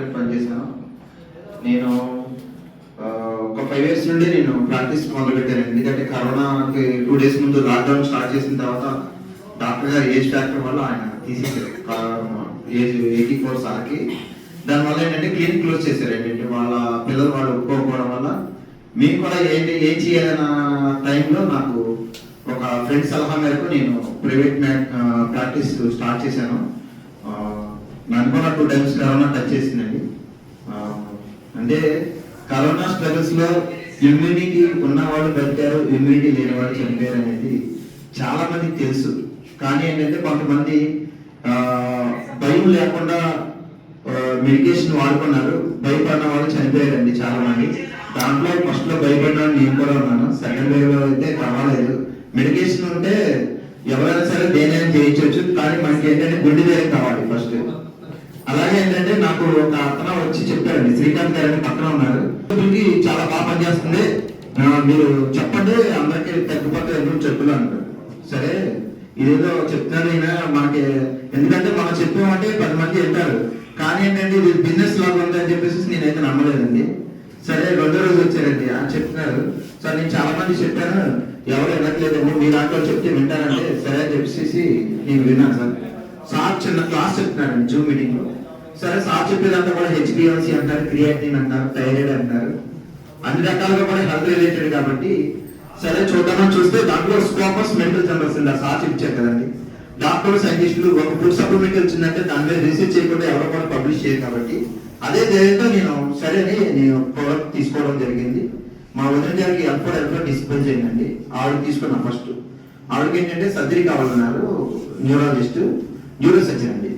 పనిచేశాను. నేను ఒక ఫైవ్ ఇయర్స్ నుండి నేను ప్రాక్టీస్ మొదలు పెట్టాను ఎందుకంటే కరోనాకి టూ డేస్ ముందు లాక్డౌన్ స్టార్ట్ చేసిన తర్వాత డాక్టర్ గారు ఏజ్ ఫ్యాక్టర్ వల్ల ఆయన తీసేసారు ఏజ్ ఎయిటీ ఫోర్ సార్కి. దానివల్ల ఏంటంటే క్లినిక్ క్లోజ్ చేశారు. ఏంటంటే వాళ్ళ పిల్లలు వాళ్ళు ఒప్పుకోకపోవడం వల్ల మేము కూడా ఏంటి ఏం చేయాలన్న టైంలో నాకు ఒక ఫ్రెండ్ సలహా మేరకు నేను ప్రైవేట్ ప్రాక్టీస్ స్టార్ట్ చేశాను. నన్ను కూడా టూ టైమ్స్ కరోనా టచ్ చేసిందండి. అంటే కరోనా స్ట్రగుల్స్లో ఇమ్యూనిటీ ఉన్న వాళ్ళు బతికారు ఇమ్యూనిటీ లేని వాళ్ళు చనిపోయారు అనేది చాలా మందికి తెలుసు. కానీ ఏంటంటే కొంతమంది భయం లేకుండా మెడికేషన్ వాడుకున్నారు. భయపడిన వాళ్ళు చనిపోయారండి చాలా మంది దాంట్లో ఫస్ట్లో భయపడిన నేను కూడా ఉన్నాను. సెకండ్ వేవ్లో అయితే పర్వాలేదు. మెడికేషన్ ఉంటే ఎవరైనా సరే దేనైనా చేయించవచ్చు కానీ మనకి ఏంటంటే గుండె ధైర్యం కావాలి ఫస్ట్ ఒక అతను వచ్చి చెప్పారండి శ్రీకాంత్ గారు అని పక్కన ఉన్నారు. చాలా బాగా పనిచేస్తుంది. మీరు చెప్పండి అందరికి తగ్గిపోతే ఎందుకు చెప్పులు అంటారు. సరే ఇదేదో చెప్తానైనా మనకి ఎందుకంటే మనం చెప్పామంటే పది మంది వింటారు. కానీ ఏంటంటే ఇది బిజినెస్ లాగా ఉంది అని చెప్పేసి నేనైతే నమ్మలేదండి. సరే రెండో రోజు వచ్చారండి. అని చెప్తున్నారు. సార్ నేను చాలా మంది చెప్పాను. ఎవరు వినట్లేదండి. మీ దాంట్లో చెప్తే వింటారంటే సరే అని చెప్పేసి నేను విన్నాను సార్. సార్ చిన్న క్లాస్ చెప్తున్నారండి జూమ్ మీటింగ్లో. సరే సార్ చెప్పేదంతా కూడా హెచ్బిఎల్సి అంటారు క్రియేటిన్ అంటారు థైరాయిడ్ అంటారు. అన్ని రకాలుగా కూడా హెల్త్ రిలేటెడ్ కాబట్టి సరే చూద్దామని చూస్తే దాంట్లో స్కోపస్ మెంటల్ జనరల్స్ ఉంది? సార్ ఇచ్చారు కదండి. డాక్టర్ సైంటిస్టులు ఒక ఫుడ్ సప్లిమెంట్ వచ్చిందంటే దాని మీద రీసెర్చ్ చేయకుండా ఎవరు కూడా పబ్లిష్ చేయరు కాబట్టి అదే ధైర్యంతో నేను సరే అని నేను ప్రోడక్ట్ తీసుకోవడం జరిగింది. మా వదిన గారికి ఎల్ఫోర్ ఎల్ఫోర్ డిస్పెన్స్ చేయండి. ఆవిడ తీసుకున్నా ఫస్ట్ ఆవిడకి ఏంటంటే సర్జరీ కావాలన్నారు న్యూరాలజిస్ట్ న్యూరో సర్జన్ అండి.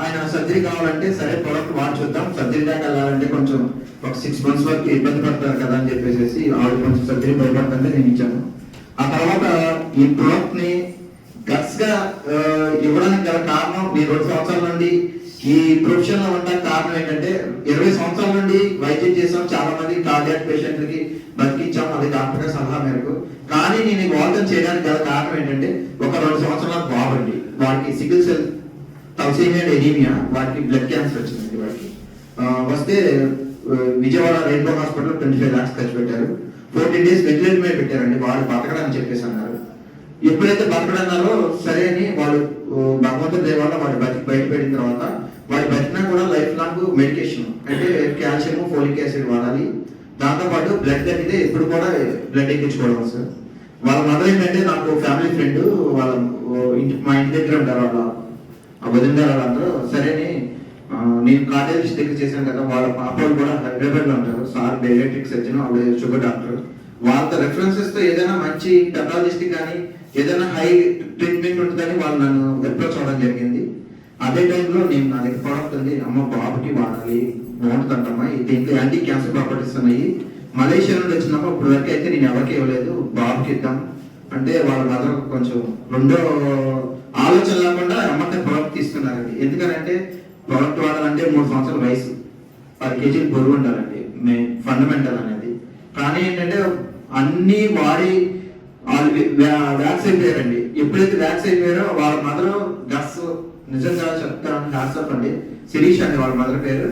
ఆయన సర్జరీ కావాలంటే సరే ప్రోడక్ట్ వాడి చూద్దాం. సర్జరీ దాకా వెళ్ళాలంటే కొంచెం ఒక సిక్స్ మంత్స్ వరకు ఇబ్బంది పడతారు కదా అని చెప్పేసి ఆవిడ కొంచెం సర్జరీ భయపడుతుంటే నేను ఇచ్చాను. ఆ తర్వాత ఈ ప్రోడక్ట్ని గట్స్గా ఇవ్వడానికి గల కారణం నేను రెండు సంవత్సరాల నుండి ఈ ప్రొఫెషన్లో ఉండడానికి కారణం ఏంటంటే ఇరవై సంవత్సరాల నుండి వైద్యం చేసాం చాలా మంది కార్డియాక్ పేషెంట్లకి బతికించాం అది డాక్టర్ సలహా మేరకు. కానీ నేను ఈ చేయడానికి గల కారణం ఏంటంటే ఒక రెండు సంవత్సరాల బాబండి వాడికి సిగిల్ సెల్ తలసేమియా ఎనీమియా వాటికి బ్లడ్ క్యాన్సర్ వచ్చిందండి వాడికి వస్తే Vijayawada Rainbow hospital twenty five lakhs ఖర్చు పెట్టారు। ఫోర్టీన్ డేస్ వెంటిలేటర్ మీద పెట్టారండి వాళ్ళు బతకడానికి చెప్పేసి అన్నారు। ఎప్పుడైతే బతకడన్నారో సరే అని వాళ్ళు ఆ, భగవంతుడి దయ వల్ల వాడు బతికి బయటపడిన తర్వాత వాడు బతికినా కూడా లైఫ్ లాంగ్ మెడికేషన్ అంటే కాల్షియం ఫోలిక్ యాసిడ్ వాడాలి. దాంతోపాటు బ్లడ్ తగ్గితే ఎప్పుడు కూడా బ్లడ్ ఎక్కించుకోవడం సార్ వాళ్ళ మదర్ ఏంటంటే నాకు ఫ్యామిలీ ఫ్రెండ్ వాళ్ళ ఇంటి మా ఇంటి దగ్గర ఉంటారు వాళ్ళ ఆ వదిన వాళ్ళందరూ సరే అని నేను కార్డియాలజిస్ట్ దగ్గర చేశాను కదా వాళ్ళ పాపలు కూడా హైదరాబాద్లో ఉంటారు. సార్ బయోమెట్రిక్ సర్జన్ ఆవిడ షుగర్ డాక్టర్. వాళ్ళతో రెఫరెన్సెస్తో ఏదైనా మంచి పెథాలజిస్ట్ కానీ ఏదైనా హై ట్రీట్మెంట్ ఉంటుందని వాళ్ళు నన్ను అప్రోచ్ అవ్వడం జరిగింది. అదే టైంలో నేను నా దగ్గర ప్రోడక్ట్ ఉంది అమ్మ బాబుకి వాడాలి బాగుంటుందమ్మా దీంట్లో యాంటీ క్యాన్సర్ ప్రాపర్టీస్ ఉన్నాయి. మలేషియా నుండి వచ్చినప్పుడు ఇప్పుడు వరకు అయితే నేను ఎవరికి ఇవ్వలేదు బాబుకి ఇద్దాం. అంటే వాళ్ళ మదర్ కొంచెం రెండో ఆలోచన లేకుండా అమ్మటే ఎందుకనంటే ప్రోడక్ట్ వాడాలంటే మూడు సంవత్సరాల వయసు. పది కేజీలు బరువు ఉండాలండి మే ఫండమెంటల్ అనేది. కానీ ఏంటంటే అన్ని వాడి వాళ్ళు వ్యాక్స్ అయిపోయారండి. ఎప్పుడైతే వ్యాక్స్ అయిపోయారో వాళ్ళ మదర్ గస్ నిజంగా చెప్తారని హాట్సాప్ అండి శిరీష్ అండి వాళ్ళ మదర్ పేరు.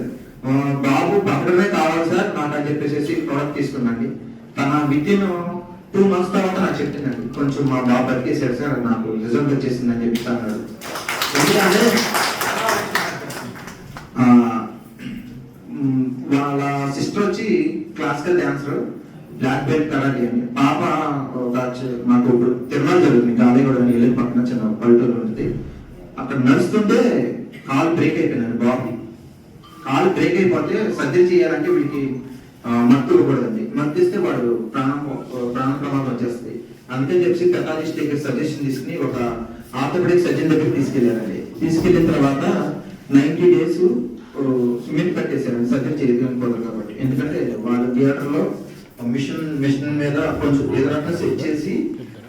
బాబు పక్కడమే కావాలి సార్ నాకు అని చెప్పేసి ప్రోడక్ట్ తీసుకున్నాండి. తన విత్ ఇన్ టూ మంత్స్ తర్వాత నాకు చెప్పిందండి. కొంచెం మా బాబు బతికేసాడు సార్ నాకు రిజల్ట్ వచ్చేసిందని చెప్పి అన్నాడు. ఎందుకంటే ఆ, వాళ్ళ సిస్టర్ వచ్చి classical dancer black belt karate అండి. పాప ఒక మాకు ఇప్పుడు తిరుమల జరుగుతుంది గాలిగూడ అని వెళ్ళి పక్కన చిన్న పల్లెటూరు ఉంటుంది. అక్కడ నడుస్తుంటే కాలు బ్రేక్ అయిపోయిందండి బాబు కాలు బ్రేక్ అయిపోతే సర్జరీ చేయాలంటే వీడికి మత్తు ఇవ్వకూడదండి. మత్తు ఇస్తే వాడు ప్రాణం ప్రాణ ప్రమాదం వచ్చేస్తుంది. అందుకని చెప్పి పెథాలజిస్ట్ దగ్గర సజెషన్ తీసుకుని ఒక ఆర్థోపెడిక్ సర్జన్ దగ్గర తీసుకెళ్ళారండి. తీసుకెళ్ళిన తర్వాత నైన్టీ డేస్ సిమెంట్ కట్టేశారు సర్జరీ చేయకూడదు కాబట్టి. ఎందుకంటే వాళ్ళ థియేటర్లో మిషన్ మిషన్ మీద కొంచెం ఎదురంతా సెట్ చేసి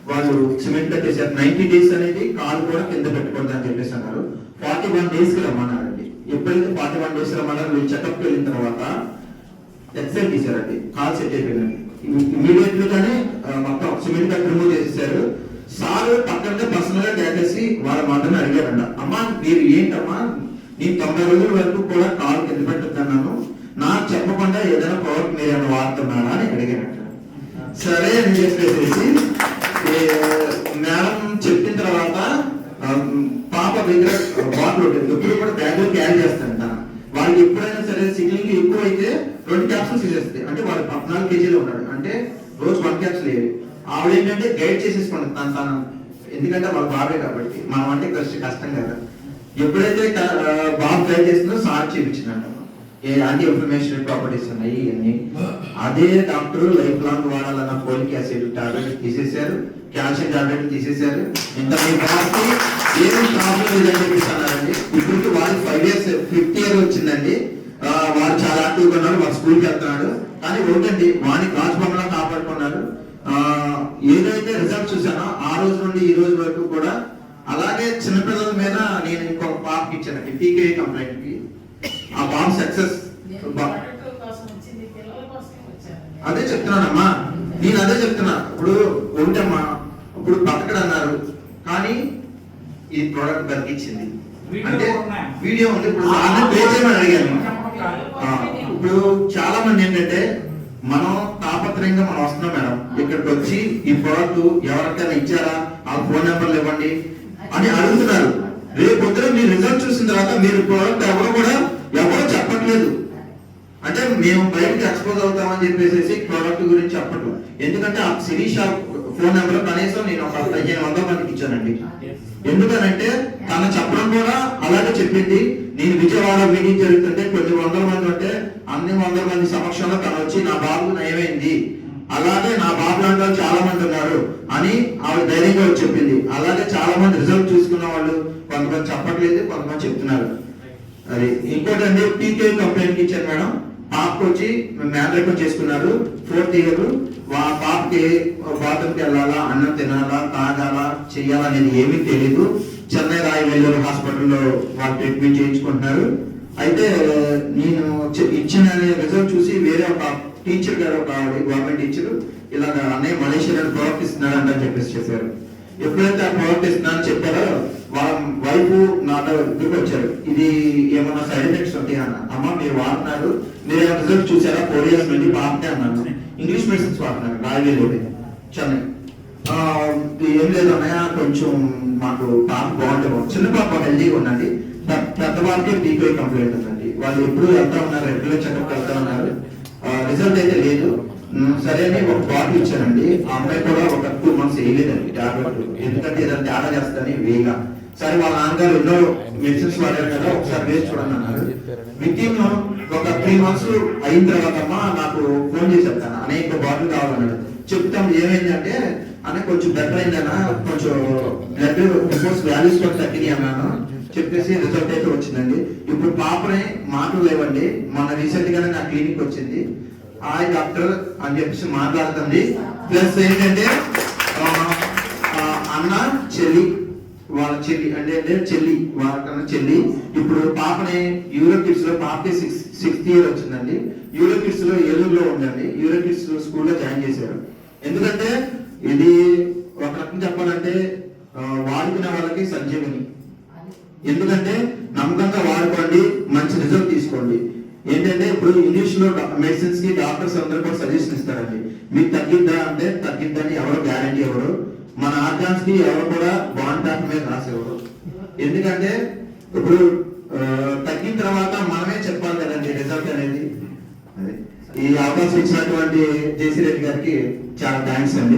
వాళ్ళు సిమెంట్ కట్టేశారు. నైన్టీ డేస్ అనేది కాలు కూడా కింద పెట్టకూడదు అని చెప్పేసి అన్నారు. ఫార్టీ వన్ డేస్కి రమ్మన్నారండి. ఎప్పుడైతే ఫార్టీ వన్ డేస్ రమ్మన్నారు మీరు చెకప్ వెళ్ళిన తర్వాత ఎక్సెల్ తీశారండి. కాల్ సెట్ అయిపోయిందండి. ఇమీడియట్ గానే మొత్తం సిమెంట్ కట్ రిమూవ్ చేసేసారు. సార్ పక్కన పర్సనల్గా కేకేసి వాళ్ళ మాటని అడిగారంట అమ్మా మీరు ఏంటమ్మా? నేను తొంభై రోజుల వరకు కూడా కాల్ కింద పెట్టుతున్నాను నాకు చెప్పకుండా ఏదైనా ప్రోడక్ట్ మీరు ఏమైనా వాడుతున్నారా అని అడిగారంట. సరే అని చెప్పేసి మేడం చెప్పిన తర్వాత పాప దగ్గర బాటిల్ ఉంటుంది ఎప్పుడు కూడా బ్యాగ్ క్యారీ చేస్తానంట వాళ్ళకి ఎప్పుడైనా సరే సిగ్లింగ్ ఎక్కువ అయితే రెండు క్యాప్సూల్స్ ఇచ్చేస్తుంది అంటే వాళ్ళు పద్నాలుగు కేజీలు ఉన్నాడు అంటే రోజు వన్ క్యాప్స్ లేదు ఆవిడ ఏంటంటే గైడ్ చేసేసుకోండి తను తను ఎందుకంటే వాళ్ళ బాబే కాబట్టి మనం అంటే కష్ట కష్టం కదా. ఎప్పుడైతే బాబు గైడ్ చేస్తుందో సార్ చూపించినాడు ఏ అన్ని ఇన్ఫర్మేషన్ ప్రాపర్టీస్ ఉన్నాయి ఇవన్నీ. అదే డాక్టర్ లైఫ్ లాంగ్ వాడాలన్న ఫోలిక్ యాసిడ్ టాబ్లెట్ తీసేశారు. క్యాల్షియం టాబ్లెట్ తీసేశారు. ఇంత మీ బాబుకి ఏం ప్రాబ్లం లేదని చెప్పిస్తున్నారండి ఇప్పుడు వాళ్ళకి ఫైవ్ ఇయర్స్ ఫిఫ్త్ ఇయర్ వచ్చిందండి. వాళ్ళు వాడు చాలా యాక్టివ్గా ఉన్నారు వాడు స్కూల్కి వెళ్తున్నాడు. కానీ ఒకటండి వాడిని రాజభవన్లో కాపాడుకున్నారు ఆ, ఏదైతే రిజల్ట్ చూసానో ఆ రోజు నుండి ఈ రోజు వరకు కూడా అలాగే చిన్నపిల్లల మీద నేను ఇంకొక పాపకి ఇచ్చానండి టీకే కంప్లైంట్కి. ఆ బాబు సక్సెస్ అదే చెప్తున్నానమ్మా. నేను అదే చెప్తున్నా. ఇప్పుడు ఉంటమ్మా. ఇప్పుడు బతకడు అన్నారు కానీ ఈ ప్రోడక్ట్ బతికిచ్చింది. వీడియో అంటే. వీడియో ఉంది. ఇప్పుడు పే చేయమని అడిగాను. ఆ, ఇప్పుడు చాలా మంది ఏంటంటే మనం తాపత్రయంగా మనం వస్తున్నాం మేడం. ఇక్కడికి వచ్చి ఈ ప్రోడక్ట్ ఎవరికైనా ఇచ్చారా? ఆ ఫోన్ నెంబర్లు ఇవ్వండి అని అడుగుతున్నారు. రేపు పొద్దున మీ రిజల్ట్ చూసిన తర్వాత మీరు ప్రోడక్ట్ ఎవరు కూడా ఎవరు చెప్పట్లేదు. అంటే మేము బయటకి ఎక్స్పోజ్ అవుతామని చెప్పేసి ప్రోడక్ట్ గురించి చెప్పట్లేదు. ఎందుకంటే ఆ సిరీ షాప్ ఫోన్ నెంబర్ కనీసం నేను ఒక పదిహేను వందల మందికి ఇచ్చానండి. ఎందుకనంటే తను చెప్పడం కూడా అలాగే చెప్పింది. నేను విజయవాడ మీటింగ్ జరుగుతుంటే కొన్ని వందల మంది ఉంటే అన్ని వందల మంది సమక్షంలో తను వచ్చి నా బాబు నయమైంది. అలాగే నా బాబు లాంటి వాళ్ళు చాలా మంది ఉన్నారు అని ఆవిడ ధైర్యంగా చెప్పింది. అలాగే చాలా మంది రిజల్ట్ చూసుకున్న వాళ్ళు కొంతమంది చెప్పట్లేదు కొంతమంది చెప్తున్నారు. అది ఇంకోటి అండి పీకే కంప్లైంట్ ఇచ్చారు మేడం. పాపకు వచ్చి మ్యాథ్రికం చేసుకున్నారు. ఫోర్త్ ఇయర్ వా పాపకి బాత్రూమ్కి వెళ్ళాలా అన్నం తినాలా తాగాలా చెయ్యాలా అనేది ఏమీ తెలియదు చెన్నై రాయి వెల్లూరు హాస్పిటల్లో వాళ్ళు ట్రీట్మెంట్ చేయించుకుంటున్నారు. అయితే నేను ఇచ్చిన రిజల్ట్ చూసి వేరే ఒక టీచర్ గారు ఒక గవర్నమెంట్ టీచర్ ఇలాగ అన్నయ్య మలేషియాలో ప్రవర్తిస్తున్నాడు అని చెప్పేసి చెప్పారు. ఎప్పుడైతే ఆ ప్రవర్తిస్తున్నా అని చెప్పారో నలుపు వైఫ్ నా వచ్చారు. ఇది ఏమన్నా సైడ్ ఎఫెక్ట్స్ ఉంటాయి అన్న? అమ్మ మీరు వాడుతున్నారు. మీరు రిజల్ట్ చూసారా? ఫోర్ ఇయర్స్ నుండి బాగుంటే అన్నాను ఇంగ్లీష్ మెడిసిన్స్ వాడుతున్నారు రాయలేదు చెన్నై ఏం లేదు అన్నయ్య కొంచెం మాకు పాప బాగుంటుంది చిన్న పాప హెల్దీగా ఉందండి. పెద్ద వాళ్ళకి టీపీ కంప్లైంట్ ఉందండి. వాళ్ళు ఎప్పుడు వెళ్తా ఉన్నారు రెగ్యులర్ చెకప్ వెళ్తా ఉన్నారు. రిజల్ట్ అయితే లేదు. సరే అని ఒక బాటిల్ ఇచ్చానండి ఆ అమ్మాయి కూడా ఒక టూ మంత్స్ వేయలేదండి. టాబ్లెట్. ఎందుకంటే ఏదైనా తేడా చేస్తుందని వేగా సరే వాళ్ళ నాన్నగారు ఎన్నో మెడిసిన్స్ వాడారు కదా ఒకసారి వేసి చూడండి అన్నారు. విత్ ఒక త్రీ మంత్స్ అయిన తర్వాత అమ్మా నాకు ఫోన్ చేసి చెప్తాను అనేక బాటిల్ కావాలన్నాడు. చెప్తాం ఏమైంది? అంటే అనే కొంచెం బెటర్ అయిందన్నా కొంచెం బ్లడ్ రిపోర్ట్స్ వాల్యూస్ కూడా తగ్గినాయి అన్నాను. చెప్పేసి రిజల్ట్ అయితే వచ్చిందండి. ఇప్పుడు పాపనే మాటలు లేవండి. మన రీసెంట్ గానే నా క్లినిక్ వచ్చింది. హాయ్ డాక్టర్ అని చెప్పేసి మాట్లాడుతుంది. ప్లస్ ఏంటంటే అన్న చెల్లి వాళ్ళ చెల్లి అంటే అంటే చెల్లి వాళ్ళకన్నా చెల్లి. ఇప్పుడు పాపనే యూరో కిడ్స్లో పాపకి సిక్స్ సిక్స్త్ ఇయర్ వచ్చిందండి. యూరో కిడ్స్లో ఏలూరులో ఉందండి. యూరో కిడ్స్ స్కూల్లో జాయిన్ చేశారు. ఎందుకంటే ఇది ఒక రకం చెప్పాలంటే వాడుకునే వాళ్ళకి సంజీవని. ఎందుకంటే నమ్మకంగా వాడుకోండి మంచి రిజల్ట్ తీసుకోండి. ఏంటంటే ఇప్పుడు ఇంగ్లీష్లో మెడిసిన్స్కి డాక్టర్స్ అందరూ కూడా సజెషన్ ఇస్తారండి. మీకు తగ్గిద్దా అంటే తగ్గిద్దని మన ఎవరు కూడా బాండ్ పేపర్ మీద రాసేవారు. ఎందుకంటే ఇప్పుడు ఆ, తగ్గిన తర్వాత మనమే చెప్పాలి కదండి రిజల్ట్ అనేది. ఈ అవకాశం ఇచ్చినటువంటి జేసీ రెడ్డి గారికి చాలా థ్యాంక్స్ అండి.